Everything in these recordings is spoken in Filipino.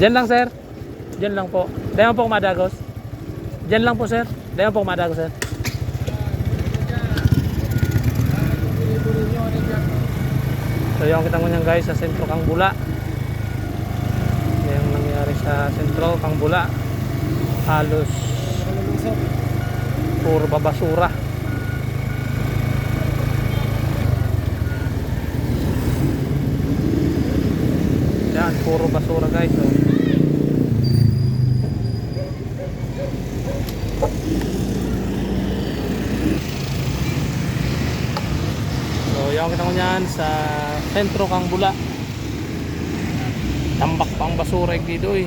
Diyan lang sir. Diyan lang po. Diyan po kumadagos. Diyan lang po sir. Diyan po kumadagos sir. So yung kita mo niyan guys sa sentro kang bula. Yan ang nangyari sa sentro kang bula. Halos puro babasura. Yan, puro basura guys. So, yung kita ko niyan sa sentro kang bula. Tambak pang basura yung dito eh.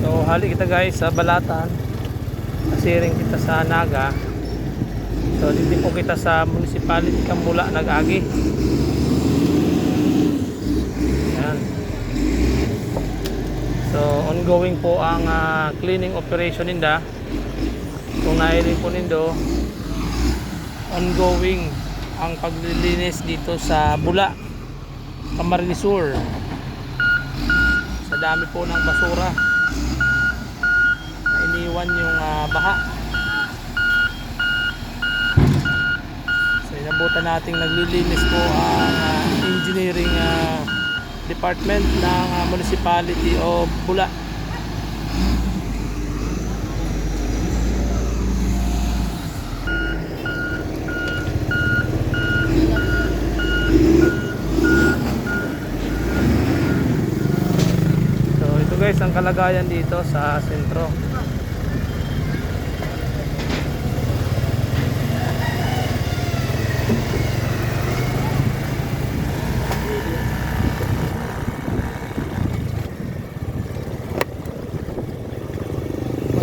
So, hali kita guys sa Balatan. Kasiring kita sa Naga. So, dito po kita sa Municipality Kambula, Nag-Agi. So, ongoing po ang ah, cleaning operation ninda. Kung nailing po nindo, ongoing ang paglilinis dito sa Bula, Camarines Sa dami po ng basura na iniwan yung ah, baha. Inabutan nating naglilinis po ang ah, engineering ah, department ng ah, municipality o Bula. So ito guys ang kalagayan dito sa sentro.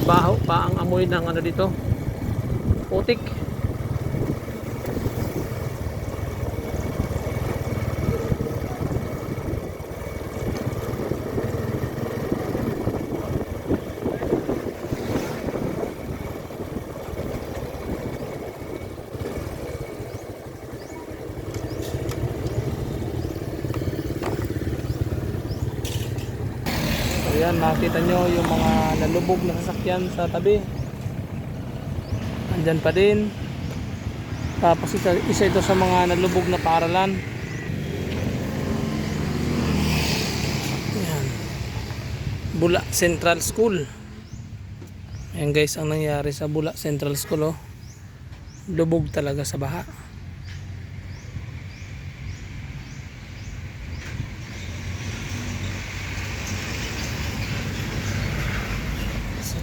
Mabaho pa ang amoy ng ano dito. Putik. So yan, makita nyo yung mga nalubog na sasakyan sa tabi. Andyan pa din. Tapos isa, isa ito sa mga nalubog na paaralan. Yan. Bula Central School. Ayan guys ang nangyari sa Bula Central School oh. Lubog talaga sa baha.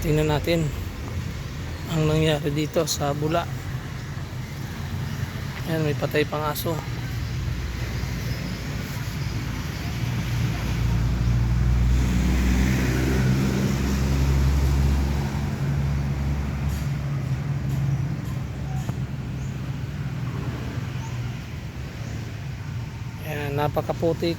Tingnan natin ang nangyari dito sa bula. Ayan, may patay pang aso. Ayan, napakaputik.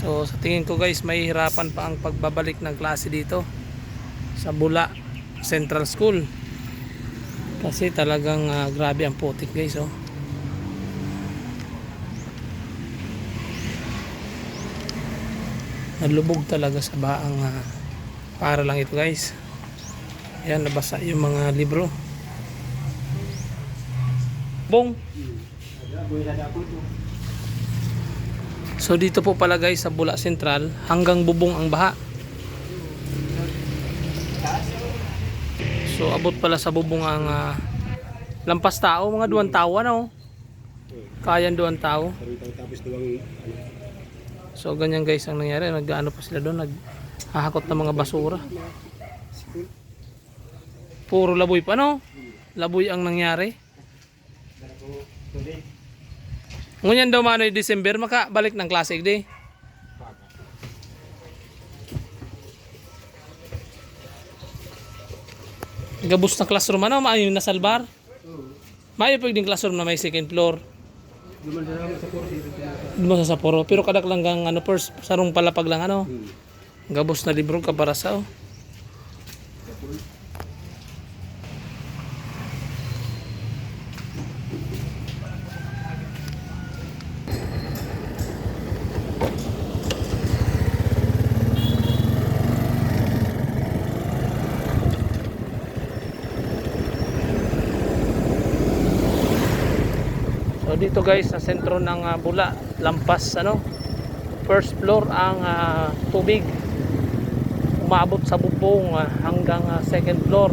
So sa tingin ko guys may hirapan pa ang pagbabalik ng klase dito sa Bula Central School. Kasi talagang ah, grabe ang putik guys oh. Nalubog talaga sa baang ah, para lang ito guys. Ayan nabasa yung mga libro. Bong. So dito po pala guys sa Bula Central hanggang bubong ang baha. So abot pala sa bubong ang ah, lampas tao, mga duwan tao ano. Kayan duwan tao. So ganyan guys ang nangyari, nag-ano pa sila doon, naghahakot ng mga basura. Puro laboy pa no? Laboy ang nangyari. Ngunyan daw mano yung December, makabalik ng classic day. Gabus na classroom ano, maayon na salbar. May pwedeng classroom na may second floor. Duman sa Sapporo. Pero kadak lang gang ano first, sarong palapag lang ano. Gabos na libro ka para sa oh. Dito guys sa sentro ng ah, Bula, lampas ano, first floor ang ah, tubig. Umabot sa bubong ah, hanggang ah, second floor.